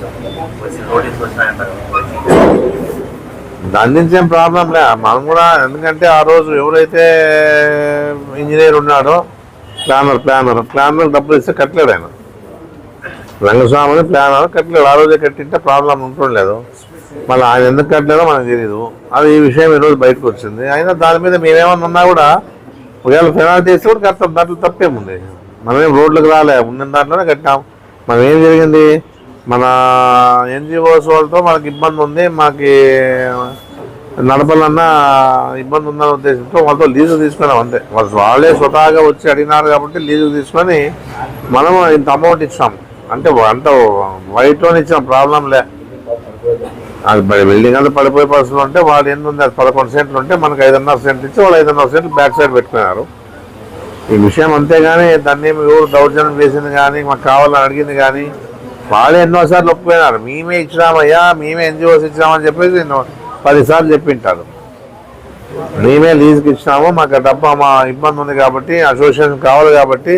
Notice problem లే. మనం కూడా ఎందుకంటే ఆ రోజు ఎవరైతే ఇంజనీర్ ఉన్నాడో ప్లానర్ ప్లానర్ ప్లానర్ డబ్బులు ఇస్తే కట్టలేడు ఆయన. రంగస్వామిని ప్లానర్ కట్టలేడు. ఆ రోజే కట్టింటే ప్రాబ్లం ఉంటుండలేదు మళ్ళీ ఆయన ఎందుకు కట్టలేదో మనకు తెలియదు అది ఈ విషయం ఈరోజు బయటకు వచ్చింది. అయినా దాని మీద మేమేమన్నా ఉన్నా కూడా ఒకవేళ పెనాల్టీ వేస్తే కూడా కడతాం దాంట్లో తప్పేముంది. మనమేం రోడ్లకు రాలే. ఉన్న దాంట్లోనే కట్టాం మనం ఏం జరిగింది? మన ఎన్జిఓస్ వాళ్ళతో మనకి ఇబ్బంది ఉంది మాకు నడపాలన్నా ఇబ్బంది ఉందన్న ఉద్దేశంతో వాళ్ళతో లీజు తీసుకున్నాం అంతే. వాళ్ళు వాళ్ళే స్వతహాగా వచ్చి అడిగినారు కాబట్టి లీజు తీసుకొని మనం ఇంత అమౌంట్ ఇచ్చాం. అంటే అంత వైట్లోనే ఇచ్చిన ప్రాబ్లం లే. అది మరి బిల్డింగ్ అంతా పడిపోయే పరిస్థితులు ఉంటే వాళ్ళు ఎన్ని ఉంది అది పదకొండు సెంట్లు ఉంటే మనకు ఐదున్నర సెంట్లు ఇచ్చి వాళ్ళు ఐదున్నర సెంట్లు బ్యాక్ సైడ్ పెట్టుకున్నారు. ఈ విషయం అంతేగాని దాన్ని ఎవరు దౌర్జన్యం చేసింది కానీ మాకు కావాలని అడిగింది కానీ వాళ్ళే ఎన్నోసార్లు ఒప్పుకున్నారు. మేమే ఇచ్చినామయ్యా మేమే ఎన్జిఓస్ ఇచ్చినామని చెప్పేసి నేను పదిసార్లు చెప్పింటారు. మేమే లీజుకి ఇచ్చినాము మాకు డబ్బు మా ఇబ్బంది ఉంది కాబట్టి అసోసియేషన్ కావాలి కాబట్టి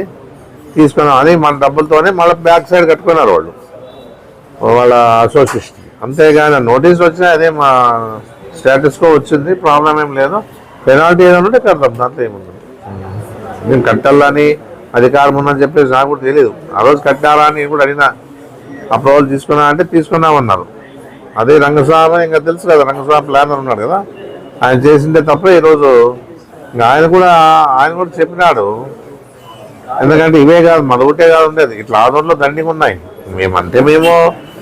తీసుకున్నాం అని మన డబ్బులతోనే మళ్ళీ బ్యాక్ సైడ్ కట్టుకున్నారు వాళ్ళు. వాళ్ళ అసోసియేషన్ అంతేగాని నోటీస్ వచ్చినా అదే మా స్టేటస్కో వచ్చింది ప్రాబ్లం ఏం లేదు. పెనాల్టీ ఏదైనా ఉంటే కడతాం దాంట్లో ఏముంది. మేము కట్టాలని అధికారం ఉందని చెప్పేసి నాకు కూడా తెలియదు ఆ రోజు కట్టాలా అని కూడా అడిగినా అప్రూవల్ తీసుకున్నా అంటే తీసుకున్నామన్నారు. అదే రంగస్వామి ఇంకా తెలుసు కదా రంగస్వామి ప్లానర్ ఉన్నాడు కదా. ఆయన చేసిందే తప్ప ఈరోజు ఇంకా ఆయన కూడా ఆయన కూడా చెప్పినాడు. ఎందుకంటే ఇవే కాదు మన ఒకటే కాదు ఉండేది. ఇట్లా ఆదోళనలో దండిగా ఉన్నాయి. మేమంటే మేము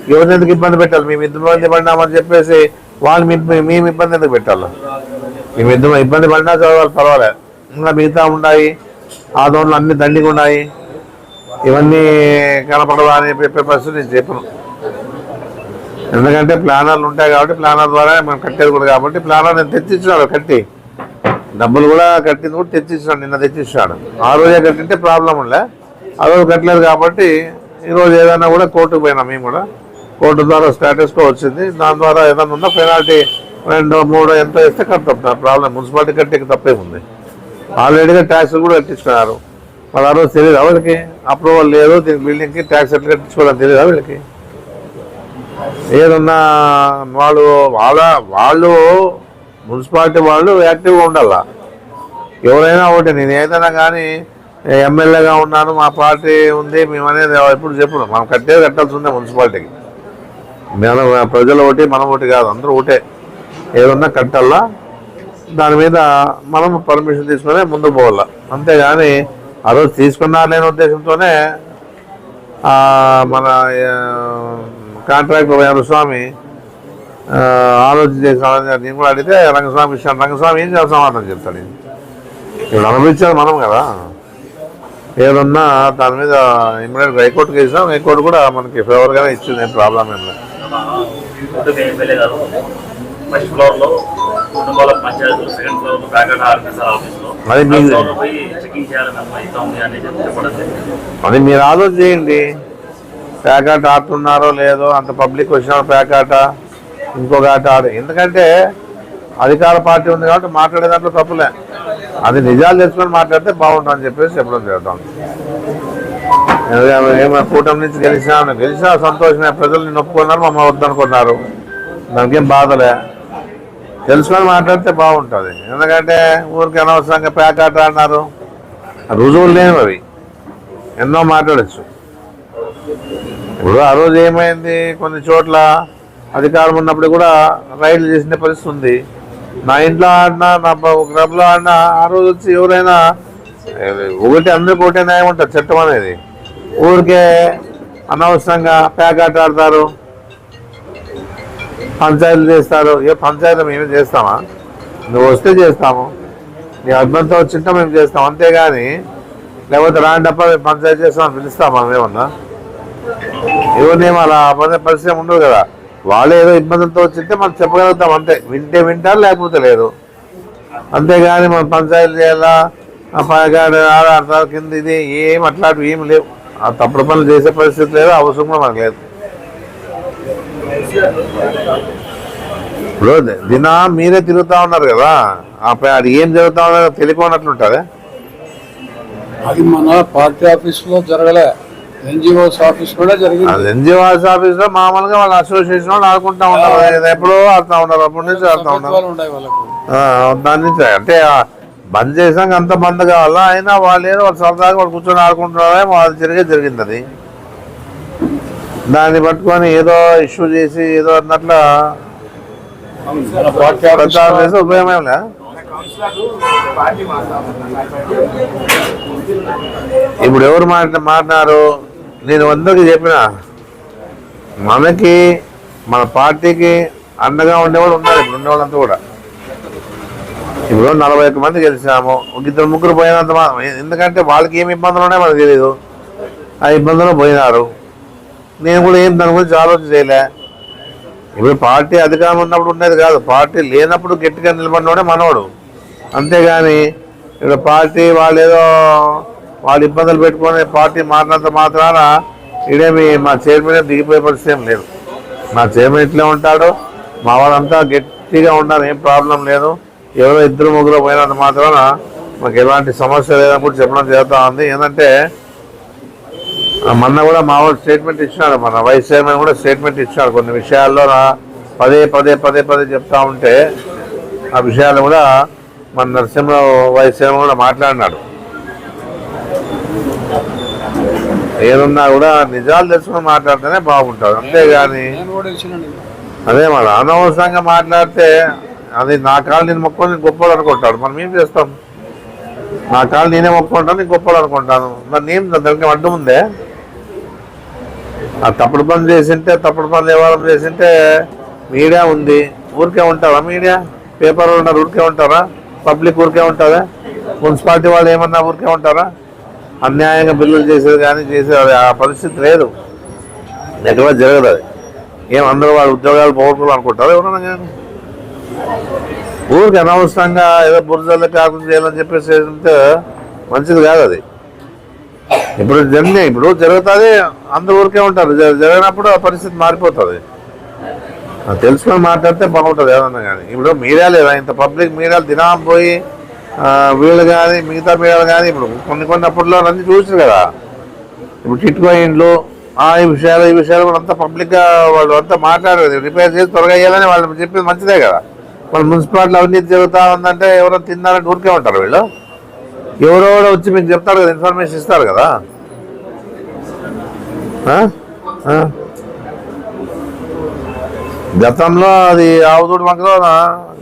ఎవరిని ఎందుకు ఇబ్బంది పెట్టాలి? మేము ఇద్దరు ఇబ్బంది పడినామని చెప్పేసి వాళ్ళు మీ- మేము ఇబ్బంది ఎందుకు పెట్టాలి? మేము ఇద్దరు ఇబ్బంది పడినా చదవాలి పర్వాలేదు ఇంకా మిగతా ఉన్నాయి. ఆదోళనలు అన్ని దండిగా ఉన్నాయి. ఇవన్నీ కనపడదా అని చెప్పే పరిస్థితి నేను చెప్పను. ఎందుకంటే ప్లానర్లు ఉంటాయి కాబట్టి ప్లానర్ ద్వారా మనం కట్టేది కూడా కాబట్టి ప్లానర్ నేను తెచ్చిచ్చినాడు కట్టి. డబ్బులు కూడా కట్టింది కూడా తెచ్చిచ్చినాడు నిన్న తెచ్చిచ్చినాడు. ఆ రోజే కట్టింటే ప్రాబ్లం ఉండలే ఆ రోజు కట్టలేదు కాబట్టి ఈరోజు ఏదైనా కూడా కోర్టుకు పోయినాం మేము కూడా. కోర్టు ద్వారా స్టేటస్కో వచ్చింది. దాని ద్వారా ఏదైనా ఉన్నా పెనాల్టీ రెండు మూడు ఎంత ఇస్తే కడతాం. ప్రాబ్లం మున్సిపాలిటీ కట్టేకి తప్పేముంది. ఆల్రెడీగా ట్యాక్స్ కూడా కట్టించుకున్నారు. మరి ఆ రోజు తెలియదు వాళ్ళకి? అప్రూవల్ లేదు దీనికి బిల్డింగ్కి ట్యాక్స్ ఎట్లా కట్టించుకోవాలని తెలియదు వీళ్ళకి? ఏదన్నా వాళ్ళు వాళ్ళ వాళ్ళు మున్సిపాలిటీ వాళ్ళు యాక్టివ్గా ఉండాల? ఎవరైనా ఒకటి నేను ఏదైనా కానీ ఎమ్మెల్యేగా ఉన్నాను మా పార్టీ ఉంది మేము అనేది ఎప్పుడు చెప్పడం మనం కట్టేది కట్టాల్సిందే మున్సిపాలిటీకి. మనం ప్రజలు ఒకటి మనం ఒకటి కాదు అందరూ ఒకటే. ఏదన్నా కట్టాలా? దాని మీద మనం పర్మిషన్ తీసుకునే ముందుకు పోవాలా. అంతేగాని ఆ రోజు తీసుకున్నా లేని ఉద్దేశంతోనే మన కాంట్రాక్టర్ రంగస్వామి ఆలోచన చేసిన నేను కూడా అడిగితే రంగస్వామి ఇచ్చాను రంగస్వామి ఏం చేస్తాం సమాధానం చెప్తాడు ఈయన. ఇప్పుడు అనుభవించాలి మనం కదా ఏదన్నా దాని మీద ఇమ్మీడియట్ హైకోర్టుకి ఇస్తాం హైకోర్టు కూడా మనకి ఫేవర్గానే ఇచ్చింది ఏం ప్రాబ్లం ఏం లేదు ఫస్ట్ ఫ్లోర్లో కుటుంబాల పంచాయతీ సెకండ్ ఫ్లోర్లో ప్యాకెట్ ఆర్ఎస్ఆర్ ఆఫీస్ అది మీ- మరి అది మీరు ఆలోచన చేయండి. ప్యాకాట ఆడుతున్నారో లేదో అంత పబ్లిక్ వచ్చిన ప్యాకాట ఇంకొక ఆట ఆడు. ఎందుకంటే అధికార పార్టీ ఉంది కాబట్టి మాట్లాడే దాంట్లో తప్పులే. అది నిజాలు తెలుసుకొని మాట్లాడితే బాగుంటుంది అని చెప్పేసి చెప్పడం జరుగుతాం ఏమో కూటమి నుంచి గెలిచినా గెలిచినా సంతోషమే. ప్రజలు నిన్ను ఒప్పుకున్నారు మమ్మల్ని వద్దనుకున్నారు. దానికేం బాధలే. తెలుసుకొని మాట్లాడితే బాగుంటుంది. ఎందుకంటే ఊరికి అనవసరంగా ప్యాకాట అన్నారు రుజువులు లేనివి అవి. ఎన్నో మాట్లాడచ్చు. ఇప్పుడు ఆ రోజు ఏమైంది? కొన్ని చోట్ల అధికారం ఉన్నప్పుడు కూడా రైడ్లు చేసిన పరిస్థితి ఉంది. నా ఇంట్లో ఆడినా నా క్లబ్లో ఆడినా ఆ రోజు వచ్చి ఎవరైనా ఒకటి అందరికి ఒకటే న్యాయం ఉంటుంది చట్టం అనేది. ఊరికే అనవసరంగా ప్యాకాట్ ఆడతారు పంచాయతీలు చేస్తారు. ఏ పంచాయతీ మేమే చేస్తామా? నువ్వు వస్తే చేస్తాము. నీ అర్థంతో వచ్చింటే మేము చేస్తాం. అంతేగాని లేకపోతే రాండప్ప మేము పంచాయతీ చేస్తామని పిలుస్తాం మనం ఏమన్నా? ఎవరినేమో అలా అబద్ధ పరిచయం ఉండదు కదా. వాళ్ళు ఏదో ఇబ్బందులతో వచ్చింటే మనం చెప్పగలుగుతాం అంతే. వింటే వింటారు లేకపోతే లేదు. అంతేగాని మనం పంచాయతీ చేయాలా? ఆ ఆడ ఆడతారు కింద ఇది ఏం అట్లాంటివి ఏం లేవు. ఆ తప్పుడు పనులు చేసే పరిస్థితి లేదు అవసరం కూడా మనకు లేదు. ఇప్పుడు దిన మీరే తిరుగుతా ఉన్నారు కదా? అది ఏం జరుగుతా ఉన్నదో తెలియకున్నట్లుంటుంది అది మన పార్టీ ఆఫీస్లో జరగలే. ఎన్జిఓస్ ఆఫీస్ కూడా జరిగింది. ఎన్జిఓస్ ఆఫీస్లో మామూలుగా వాళ్ళ అసోసియేషన్ వాళ్ళు ఆడుకుంటా ఉంటారు. ఎప్పుడో ఆడుతూ ఉంటారు. అప్పటి నుంచి ఆడుతూ ఆ, దాని నుంచి అంటే బంద్ చేసాక అంత బంద్ కావాలా? అయినా వాళ్ళు ఏదో వాళ్ళు సరదాగా వాళ్ళు కూర్చొని ఆడుకుంటున్నారే వాళ్ళు జరిగే జరిగింది అది. దాన్ని పట్టుకొని ఏదో ఇష్యూ చేసి ఏదో అన్నట్ల ప్రచారం చేసి ఉపయోగం ఇప్పుడు ఎవరు మాట మాట్లాడారు? నేను అందరికి చెప్పిన. మనకి మన పార్టీకి అండగా ఉండేవాళ్ళు ఉన్నారు ఇప్పుడు ఉండేవాళ్ళంతా కూడా. ఇప్పుడు నలభై ఒక్క మంది గెలిచాము. ఒక ఇద్దరు ముగ్గురు పోయినంత మా- ఎందుకంటే వాళ్ళకి ఏమి ఇబ్బందులు ఉన్నాయో మనకు తెలియదు ఆ ఇబ్బందులు పోయినారు. నేను కూడా ఏం దాని గురించి ఆలోచన చేయలే. ఇప్పుడు పార్టీ అధికారం ఉన్నప్పుడు ఉండేది కాదు. పార్టీ లేనప్పుడు గట్టిగా నిలబడినోడే మనోడు. అంతేగాని ఇక్కడ పార్టీ వాళ్ళు ఏదో వాళ్ళు ఇబ్బందులు పెట్టుకొని పార్టీ మారినంత మాత్రాన ఇదేమి మా చైర్మన్ దిగిపోయే పరిస్థితి ఏం లేదు. మా చైర్మన్ ఇట్లే ఉంటాడు. మా వాళ్ళంతా గట్టిగా ఉన్నారు. ఏం ప్రాబ్లం లేదు. ఎవరో ఇద్దరు ముగ్గురు పోయినంత మాత్రాన మాకు ఎలాంటి సమస్య లేదని కూడా చెప్పడం జరుగుతూ ఉంది. ఏంటంటే మొన్న కూడా మా వాళ్ళు స్టేట్మెంట్ ఇచ్చినాడు మన వైస్ చైర్మన్ కూడా స్టేట్మెంట్ ఇచ్చినాడు కొన్ని విషయాల్లో పదే పదే పదే పదే చెప్తా ఉంటే ఆ విషయాలు కూడా మన నరసింహరావు వైస్ చైర్మన్ కూడా మాట్లాడినాడు. ఏదున్నా కూడా నిజాలు తెలుసుకుని మాట్లాడితేనే బాగుంటుంది. అంతేగాని అదే మన అనవసరంగా మాట్లాడితే అది నా కాలు నేను మొక్కుని నేను గొప్పలు అనుకుంటాడు. మనం ఏం చేస్తాం? నా కాలు నేనే మొక్కుంటాను నేను గొప్పలు అనుకుంటాను. మరి నేను దానికి అడ్డం ఉందే ఆ తప్పుడు పని చేసింటే తప్పుడు పని వ్యవహారం చేసింటే మీడియా ఉంది. ఊరికే ఉంటారా మీడియా? పేపర్లో ఉన్నారు ఊరికే ఉంటారా? పబ్లిక్ ఊరికే ఉంటుందా మున్సిపాలిటీ వాళ్ళు ఏమన్నా ఊరికే ఉంటారా? అన్యాయంగా బిల్లులు చేసేది కానీ చేసేది ఆ పరిస్థితి లేదు. ఎక్కడ జరగదు అది. ఏం అందరూ వాళ్ళ ఉద్యోగాలు పోగొట్టుకోవాలి అనుకుంటారు ఎవరన్నా కానీ? ఊరికి అనవసరంగా ఏదో బురదల్లో కాకుండా చేయాలని చెప్పేసి ఉంటే మంచిది కాదు అది. ఇప్పుడు జరిగినాయి ఇప్పుడు జరుగుతుంది అందరు ఊరికే ఉంటారు. జరిగినప్పుడు ఆ పరిస్థితి మారిపోతుంది. అది తెలుసుకొని మాట్లాడితే బాగుంటుంది ఏదన్నా కానీ ఇప్పుడు మీడియా లేదా ఇంత పబ్లిక్ మీడియాలు దినా పోయి వీళ్ళు కానీ మిగతా మీడియాలు కానీ ఇప్పుడు కొన్ని కొన్ని అప్పట్లో అన్ని చూసారు కదా. ఇప్పుడు టిట్కో ఇండ్లు ఆ ఈ విషయాలు ఈ విషయాలు కూడా అంతా పబ్లిక్గా వాళ్ళు అంతా మాట్లాడలేదు రిపేర్ చేసి త్వరగా వేయాలని వాళ్ళు చెప్పింది మంచిదే కదా. వాళ్ళు మున్సిపాలిటీ అవినీతి జరుగుతూ ఉందంటే ఎవరో తిన్నారంటే ఊరికే ఉంటారు వీళ్ళు. ఎవరో కూడా వచ్చి మీకు చెప్తారు కదా ఇన్ఫర్మేషన్ ఇస్తారు కదా? గతంలో అది ఆవుదూడు వంకలోన?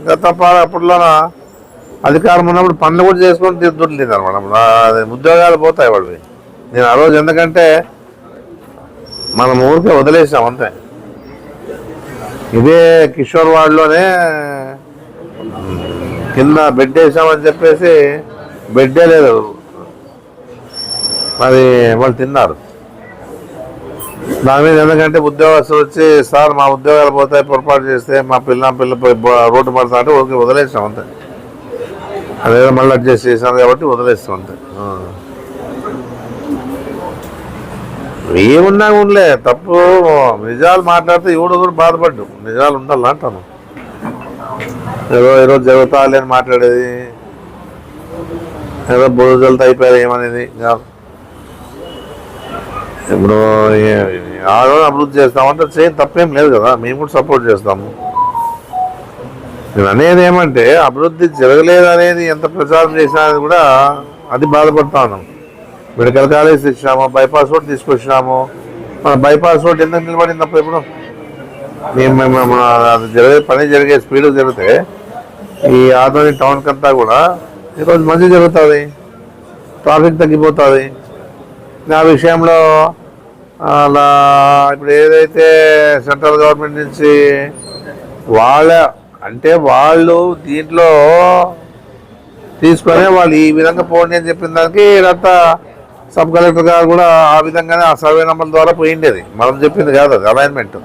గత అప్పట్లోనా అప్పట్లోన? అధికారం ఉన్నప్పుడు పనులు కూడా చేసుకొని దుడ్లు అనమాట మనం. ఉద్యోగాలు పోతాయి వాళ్ళవి. నేను ఆ రోజు ఎందుకంటే మనం ఊరికే వదిలేసాం అంతే. ఇదే కిషోర్ వార్డులోనే కింద బెడ్ వేసామని చెప్పేసి బెడ్డే లేదు. మరి వాళ్ళు తిన్నారు. దాని మీద ఎందుకంటే ఉద్యోగస్తులు వచ్చి సార్ మా ఉద్యోగాలు పోతాయి పొరపాటు చేస్తే మా పిల్ల పిల్ల రోడ్డు పడతా అంటే ఓకే వదిలేసాం అంతే. అదేదో మళ్ళీ అడ్జస్ట్ చేశాను కాబట్టి వదిలేస్తాం అంతే. ఏమున్నా ఉండలే తప్పు. నిజాలు మాట్లాడితే ఎవడు కూడా బాధపడ్డు. నిజాలు ఉండాలి అంటాను ఏదో ఈరోజు జరుగుతా లేని మాట్లాడేది. ఏదో బురదలతో అయిపోయారు ఏమనేది? కాదు. ఇప్పుడు ఏ- ఆ రోజు అభివృద్ధి చేస్తామంటే చేయం తప్పేం లేదు కదా. మేము కూడా సపోర్ట్ చేస్తాము. నేను అనేది ఏమంటే అభివృద్ధి జరగలేదు అనేది ఎంత ప్రచారం చేసినా అది కూడా అది బాధపడతా ఉన్నాం. మెడికల్ కాలేజ్ తెచ్చినాము బైపాస్ రోడ్ తీసుకొచ్చినాము. మన బైపాస్ రోడ్ ఎందుకు నిలబడినప్పుడు ఇప్పుడు మేము అది జరిగే పని జరిగే స్పీడ్ జరిగితే ఈ ఆదోని టౌన్ కంతా కూడా ఈరోజు మంచి జరుగుతుంది. ట్రాఫిక్ తగ్గిపోతుంది. నా విషయంలో అలా ఇప్పుడు ఏదైతే సెంట్రల్ గవర్నమెంట్ నుంచి వాళ్ళ అంటే వాళ్ళు దీంట్లో తీసుకొని వాళ్ళు ఈ విధంగా పోండి అని చెప్పిన దానికి ఇదంతా సబ్ కలెక్టర్ గారు కూడా ఆ విధంగానే ఆ సర్వే నెంబర్ ద్వారా పోయిండేది. మనం చెప్పింది కాదు అది అలైన్మెంట్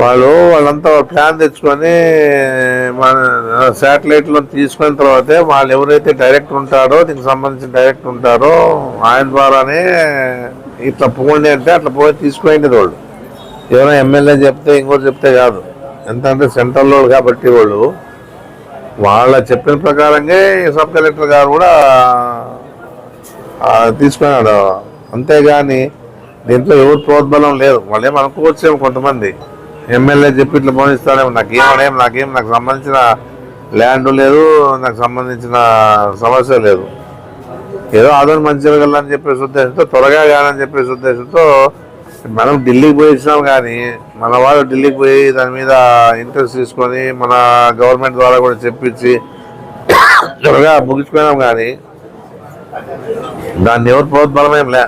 వాళ్ళు వాళ్ళంతా ప్లాన్ తెచ్చుకొని మన శాటిలైట్లో తీసుకున్న తర్వాతే వాళ్ళు ఎవరైతే డైరెక్టర్ ఉంటారో దీనికి సంబంధించిన డైరెక్టర్ ఉంటారో ఆయన ద్వారానే ఇట్లా పోండి అంటే అట్లా పోయి తీసుకుపోయింది వాళ్ళు. ఎవరైనా ఎమ్మెల్యే చెప్తే ఇంకోటి చెప్తే కాదు. ఎంత అంటే సెంట్రల్ వాళ్ళు కాబట్టి వాళ్ళు. వాళ్ళ చెప్పిన ప్రకారంగా ఈ సబ్ కలెక్టర్ గారు కూడా తీసుకున్నాడు. అంతేగాని దీంట్లో ఎవరు ప్రోద్బలం లేదు. వాళ్ళు ఏం కొంతమంది. ఎమ్మెల్యే చెప్పి ఇట్లా పోనిస్తాడేమో. నాకేమనేం నాకేం నాకు సంబంధించిన ల్యాండ్ లేదు నాకు సంబంధించిన సమస్య లేదు. ఏదో ఆదరణ మంచి వెళ్ళాలని చెప్పేసి ఉద్దేశంతో త్వరగా కానని చెప్పేసి ఉద్దేశంతో మనం ఢిల్లీకి పోయి ఇచ్చినాం కానీ మన వాళ్ళు ఢిల్లీకి పోయి దాని మీద ఇంట్రెస్ట్ తీసుకొని మన గవర్నమెంట్ ద్వారా కూడా చెప్పించి త్వరగా ముగించుకున్నాం కానీ దాన్ని ఎవరు ప్రోద్బలం ఏం లే.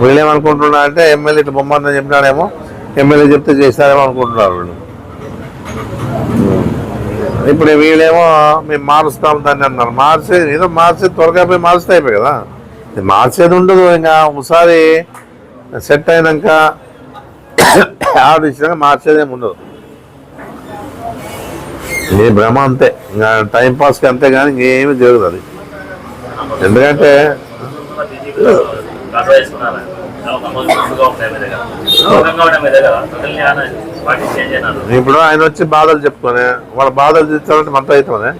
వీళ్ళేమనుకుంటున్నా అంటే ఎమ్మెల్యే ఇట్లా బొమ్మందని చెప్పినాడేమో. ఎమ్మెల్యే చెప్తే చేస్తారేమో అనుకుంటున్నారు ఇప్పుడు వీళ్ళేమో మేము మారుస్తాం దాన్ని అన్నారు. మార్చే ఏదో మార్చి త్వరగా పోయి మారుస్తే అయిపోయి కదా. మార్చేది ఉండదు ఇంకా ఒకసారి సెట్ అయినాక ఆర్డర్ ఇచ్చినాక మార్చేది ఏమి ఉండదు. నీ భ్రమ అంతే. ఇంకా టైంపాస్కి అంతే కానీ ఇంకేమీ జరుగుతుంది ఎందుకంటే ఇప్పుడు ఆయన వచ్చి బాధలు చెప్పుకొని వాళ్ళ బాధలు తీర్చాలంటే మనతో అవుతుంది.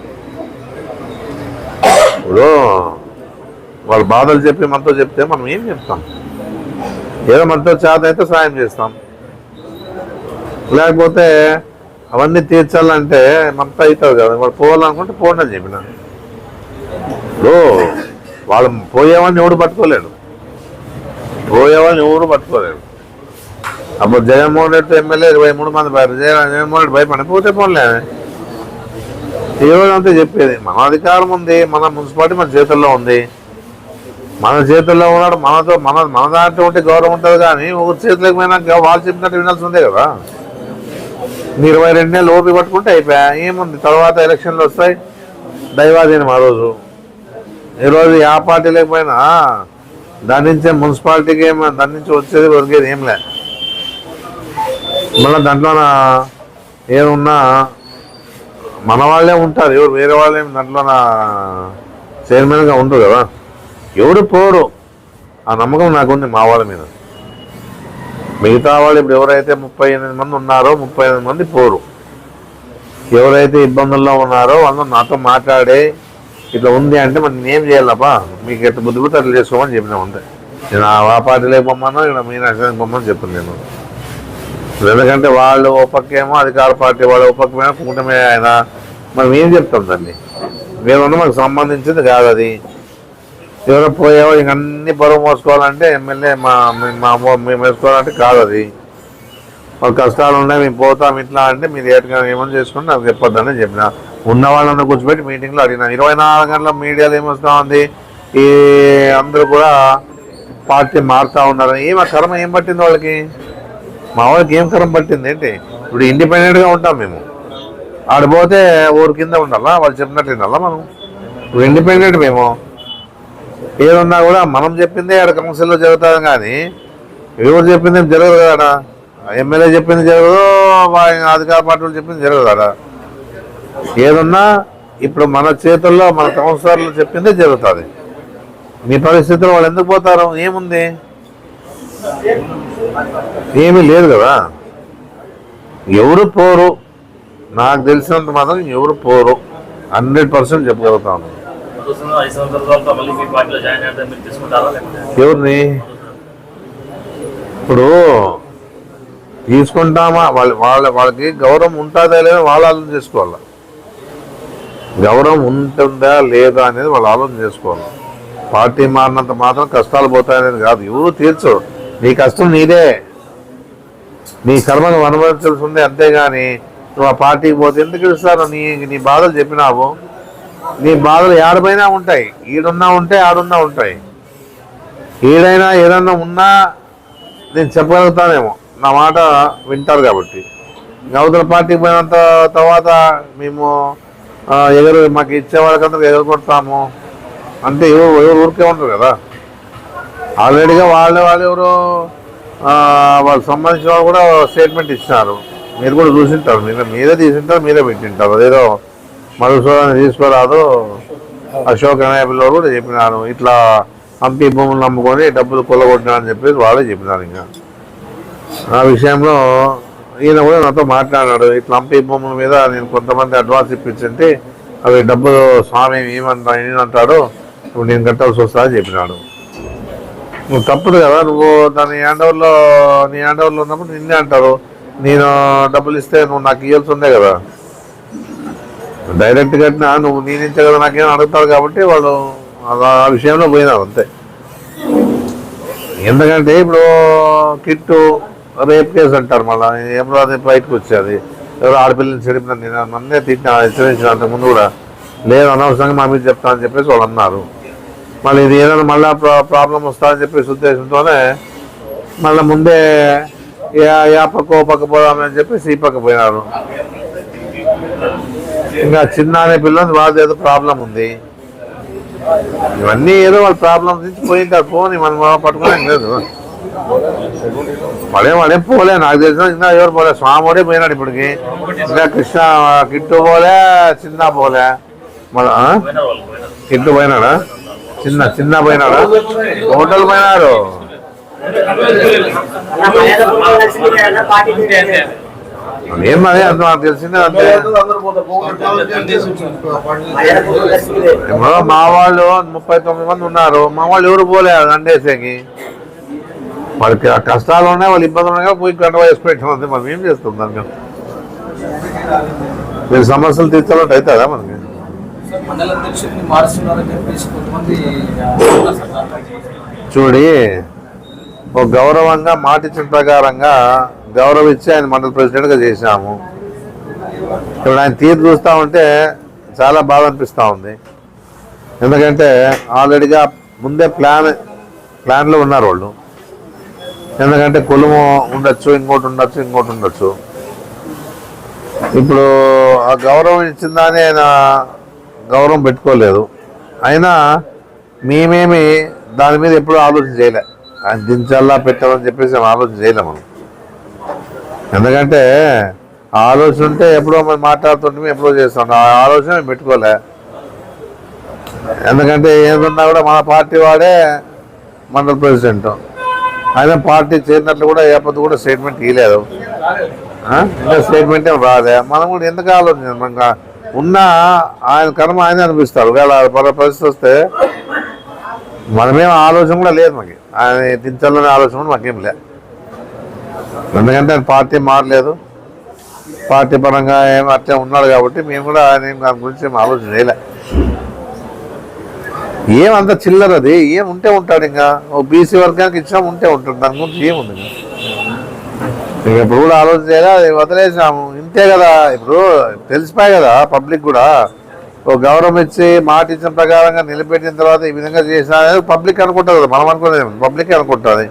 ఇప్పుడు వాళ్ళ బాధలు చెప్పి మనతో చెప్తే మనం ఏం చెప్తాం? ఏదో మనతో చేత అయితే సాయం చేస్తాం. లేకపోతే అవన్నీ తీర్చాలంటే మనతో అవుతుంది కదా. వాళ్ళు పోవాలనుకుంటే పోండి అని చెప్పిన. ఇప్పుడు వాళ్ళు పోయేవాడిని ఎవడు పట్టుకోలేడు. పోయేవాడిని ఎవరు పట్టుకోలేరు అప్పుడు జగన్మోహన్ రెడ్డి ఎమ్మెల్యే ఇరవై మూడు మంది జగన్మోహన్ రెడ్డి భయపడి పోతే పోలే అంతే చెప్పేది మన అధికారం ఉంది మన మున్సిపాలిటీ మన చేతుల్లో ఉంది. మన చేతుల్లో ఉన్నాడు మనతో మన మన దాంట్లో ఉంటే గౌరవం ఉంటుంది కానీ ఒక చేతులకు పోయినాక వాళ్ళు చెప్పినట్టు వినాల్సి ఉంది కదా. మీ ఇరవై రెండు నెలలు ఓపి పట్టుకుంటే అయిపోయా. ఏముంది? తర్వాత ఎలక్షన్లు వస్తాయి. దైవాధీనం ఆ రోజు. ఈరోజు ఆ పార్టీ లేకపోయినా దాని నుంచే మున్సిపాలిటీకి ఏం దాని నుంచి వచ్చేది ఒరిగేది ఏం లే మళ్ళీ దాంట్లో ఏమున్నా మన వాళ్ళే ఉంటారు ఎవరు వేరే వాళ్ళే దాంట్లో చైర్మన్గా ఉండరు కదా. ఎవరు పోరు. ఆ నమ్మకం నాకుంది మా వాళ్ళ మీద. మిగతా వాళ్ళు ఇప్పుడు ఎవరైతే ముప్పై ఎనిమిది మంది ఉన్నారో ముప్పై ఎనిమిది మంది పోరు. ఎవరైతే ఇబ్బందుల్లో ఉన్నారో వాళ్ళు నాతో మాట్లాడే ఇట్లా ఉంది అంటే మరి నేనేం చేయాలప్పా? మీకు ఎట్లా బుద్ధి అట్లా చేసుకోమని చెప్పినా ఉంటే నేను ఆ పార్టీలో పొమ్మను ఇక్కడ మీ నష్టానికి పొమ్మని చెప్పాను నేను. ఎందుకంటే వాళ్ళు ఓ పక్కేమో అధికార పార్టీ వాళ్ళు ఓ పక్కమేమో కూటమే ఆయన. మనం ఏం చెప్తాం దాన్ని? వేరున్న మాకు సంబంధించింది కాదు అది. ఎవరో పోయేవో ఇంక అన్ని బరువు మోసుకోవాలంటే ఎమ్మెల్యే మా మా మేము వేసుకోవాలంటే కాదు అది. మాకు కష్టాలు ఉన్నాయి మేము పోతాం ఇట్లా అంటే మీరు ఏటుగా ఏమని చేసుకుని నాకు చెప్పొద్దని చెప్పిన. ఉన్న వాళ్ళని కూర్చోబెట్టి మీటింగ్లో అడిగినాను ఇరవై నాలుగు గంటల మీడియాలో ఏమొస్తా ఉంది. ఈ అందరూ కూడా పార్టీ మారుతూ ఉన్నారు. ఏం ఆ కర్మ ఏం పట్టింది వాళ్ళకి? మా వాళ్ళకి ఏం కరం పట్టింది ఏంటి? ఇప్పుడు ఇండిపెండెంట్గా ఉంటాం మేము. ఆడిపోతే ఊరి కింద ఉండాలా? వాళ్ళు చెప్పినట్టు ఉండాలా మనం? ఇప్పుడు ఇండిపెండెంట్ మేము. ఏదన్నా కూడా మనం చెప్పిందే ఆడ కౌన్సిల్లో జరుగుతుంది కానీ ఎవరు చెప్పింది ఏం జరగదు కదా ఎమ్మెల్యే చెప్పింది జరగదు అధికార పార్టీలు చెప్పింది జరగదు ఆడ. ఏదున్నా ఇప్పుడు మన చేతుల్లో మన కౌన్సిలర్లు చెప్పిందే జరుగుతుంది. మీ పరిస్థితుల్లో వాళ్ళు ఎందుకు పోతారు? ఏముంది? ఏమీ లేదు కదా. ఎవరు పోరు? నాకు తెలిసినంత మాత్రం ఎవరు పోరు? హండ్రెడ్ పర్సెంట్ చెప్పగలుగుతాను. సంవత్సరాల ఎవరిని? ఇప్పుడు తీసుకుంటామా? వాళ్ళ వాళ్ళ వాళ్ళకి గౌరవం ఉంటుందా లేదా వాళ్ళ ఆలోచన చేసుకోవాలి? గౌరవం ఉంటుందా లేదా అనేది వాళ్ళు ఆలోచన చేసుకోవాలి. పార్టీ మారినంత మాత్రం కష్టాలు పోతాయనేది కాదు. ఎవరు తీర్చరు నీ కష్టం నీదే. నీ కర్మను అనుభవించాల్సి ఉంది అంతేగాని నువ్వు ఆ పార్టీకి పోతే ఎందుకు ఇస్తారు నీ నీ బాధలు చెప్పినావు. నీ బాధలు ఏడపైనా ఉంటాయి. ఈడున్నా ఉంటాయి ఆడున్నా ఉంటాయి. ఏదైనా ఏదన్నా ఉన్నా నేను చెప్పగలుగుతానేమో. నా మాట వింటారు కాబట్టి. ఇంకా అవతల పార్టీకి పోయినంత తర్వాత మేము ఎగరు మాకు ఇచ్చే ఎగరగొడతాము అంటే ఎవరు ఎవరు ఊరికే ఉంటారు కదా. ఆల్రెడీగా వాళ్ళే వాళ్ళు ఎవరు వాళ్ళకి సంబంధించిన వాళ్ళు కూడా స్టేట్మెంట్ ఇచ్చినారు. మీరు కూడా చూసింటారు. మీరు మీరే తీసింటారు మీరే పెట్టింటారు. అదేదో మధుసూదన్ తీసుకోరాదు. అశోక్ అనే పిల్లలు కూడా చెప్పినారు. ఇట్లా హంపి భూములు నమ్ముకొని డబ్బులు కొల్లగొట్టినా అని చెప్పేసి వాళ్ళే చెప్పినారు ఇంకా. ఆ విషయంలో ఈయన కూడా నాతో మాట్లాడాడు. ఇట్లా హంపి బొమ్మల మీద నేను కొంతమంది అడ్వాన్స్ ఇప్పించంటే అవి డబ్బులు స్వామి ఏమంటా అంటాడు ఇప్పుడు నేను కట్టాల్సి వస్తా అని చెప్పినాడు. నువ్వు తప్పదు కదా నువ్వు దాని హ్యాండ్ ఓవర్లో నీ హ్యాండ్ ఓవర్లో ఉన్నప్పుడు నిన్నే అంటారు. నేను డబ్బులు ఇస్తే నువ్వు నాకు ఇవ్వాల్సి ఉందే కదా. డైరెక్ట్ కట్టినా నువ్వు నేను ఇచ్చే కదా నాకేం అడుగుతారు కాబట్టి వాళ్ళు ఆ విషయంలో పోయినారు అంతే. ఎందుకంటే ఇప్పుడు కిట్టు రేప్ కేసు అంటారు మళ్ళీ. ఏమో అది బయటకు వచ్చేది? ఎవరో ఆడపిల్లని చెడిపిన నేను నన్నే తిట్టిన హెచ్చరించిన అంత ముందు కూడా లేదు అనవసరంగా మా మీద చెప్తా అని చెప్పేసి వాళ్ళు అన్నారు. మళ్ళీ ఇది ఏదైనా మళ్ళీ ప్రాబ్లం వస్తుందని చెప్పేసి ఉద్దేశంతోనే మళ్ళీ ముందే ఏ- పక్క ఓ పక్క పోదామని చెప్పేసి ఈ పక్క పోయినారు. ఇంకా చిన్న అనే పిల్లలు వాళ్ళది ఏదో ప్రాబ్లం ఉంది. ఇవన్నీ ఏదో వాళ్ళ ప్రాబ్లం నుంచి పోయింటారు పోని మనం పట్టుకోలేం లేదు. వాడే వాడే పోలే నాకు తెలిసిన ఇంకా ఎవరు పోలే స్వామిడే పోయినాడు ఇప్పటికి. ఇంకా కృష్ణ కిట్టు పోలే చిన్న పోలే. మళ్ళా కిట్టు పోయినాడా? చిన్న చిన్న పోయినాడా? హోటల్ పోయినారు ఏం అదే అంత నాకు తెలిసిందే అంతే. ఇప్పుడు మా వాళ్ళు ముప్పై తొమ్మిది మంది ఉన్నారు. మా వాళ్ళు ఎవరు పోలే అండేసేకి వాళ్ళకి ఆ కష్టాలు ఉన్నాయి వాళ్ళు ఇబ్బందులు ఉన్నాయి పోయి గంట వేసి పెట్టాం అంతే. మనం ఏం చేస్తాం దానికి మీరు సమస్యలు తీర్చాలంటే అవుతుందా మనకి? చూడి ఒక గౌరవంగా మాట ఇచ్చిన ప్రకారంగా గౌరవించి ఆయన మండల ప్రెసిడెంట్గా చేశాము. ఇప్పుడు ఆయన తీరు చూస్తూ ఉంటే చాలా బాధ అనిపిస్తూ ఉంది. ఎందుకంటే ఆల్రెడీగా ముందే ప్లాన్ ప్లాన్లో ఉన్నారు వాళ్ళు. ఎందుకంటే కులము ఉండొచ్చు ఇంకోటి ఉండొచ్చు ఇంకోటి ఉండొచ్చు. ఇప్పుడు ఆ గౌరవం ఇచ్చిందని ఆయన గౌరవం పెట్టుకోలేదు. అయినా మేమేమి దాని మీద ఎప్పుడూ ఆలోచన చేయలే. ఆయన దించల్లా పెట్టాలని చెప్పేసి మేము ఆలోచన చేయలే మనం. ఎందుకంటే ఆలోచన ఉంటే ఎప్పుడో మనం మాట్లాడుతుంటే ఎప్పుడో చేస్తాం. ఆ ఆలోచన మేము పెట్టుకోలే. ఎందుకంటే ఏదన్నా కూడా మన పార్టీ వాడే మండల ప్రెసిడెంట్. ఆయన పార్టీ చేరినట్లు కూడా ఏ పొద్దు కూడా స్టేట్మెంట్ ఇవ్వలేదు ఇంకా స్టేట్మెంట్ ఏం రాలే మనం కూడా ఎందుకు ఆలోచించాం? ఇంకా ఉన్న ఆయన కర్మ ఆయన అనిపిస్తారు ఒకవేళ పర పరిస్థితి వస్తే మనమేం ఆలోచన కూడా లేదు మాకు. ఆయన దించాలనే ఆలోచన కూడా మాకేం లేదు ఎందుకంటే ఆయన పార్టీ మారలేదు. పార్టీ పరంగా ఏం అట్లా ఉన్నాడు కాబట్టి మేము కూడా ఆయన దాని గురించి ఆలోచన చేయలే. ఏమంత చిల్లర అది? ఏం ఉంటే ఉంటాడు ఇంకా? ఓ బీసీ వర్గానికి ఇచ్చాం ఉంటే ఉంటాడు. దాని గురించి ఏముంది? ఇంకా మేము ఎప్పుడు కూడా ఆలోచన చేయాలి అది వదిలేసాము ఇంతే కదా. ఇప్పుడు తెలిసిపోయి కదా పబ్లిక్ కూడా. ఓ గౌరవం ఇచ్చి మాట ఇచ్చిన ప్రకారంగా నిలబెట్టిన తర్వాత ఈ విధంగా చేసిన పబ్లిక్ అనుకుంటుంది కదా. మనం అనుకునేది పబ్లిక్ అనుకుంటుంది.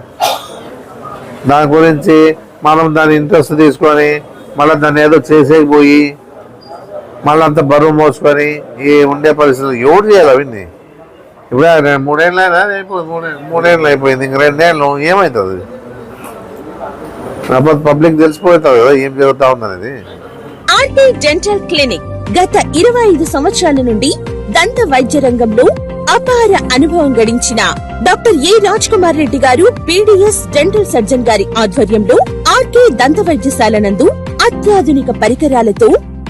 దాని గురించి మనం దాని ఇంట్రెస్ట్ తీసుకొని మళ్ళీ దాన్ని ఏదో చేసేకపోయి మళ్ళీ అంత బరువు మోసుకొని ఈ ఉండే పరిస్థితులు ఎవరు చేయాలి అవన్నీ ఇప్పుడు ఆయన మూడేళ్ళు అయిపోయింది మూడేళ్ళు అయిపోయింది ఇంక రెండేళ్ళు ఏమవుతుంది కాకపోతే పబ్లిక్ తెలిసిపోతుంది కదా ఏం జరుగుతా ఉందనేది. ఆర్టీ డెంటల్ క్లినిక్ గత ఇరవై ఐదు సంవత్సరాల నుండి దంత వైద్య రంగంలో అపార అనుభవం గడించిన డాక్టర్ ఏ రాజ్ కుమార్ రెడ్డి గారు పీడిఎస్ డెంటల్ సర్జన్ గారి ఆధ్వర్యంలో ఆర్కే దంత వైద్యశాల నందు అత్యాధునిక పరికరాలతో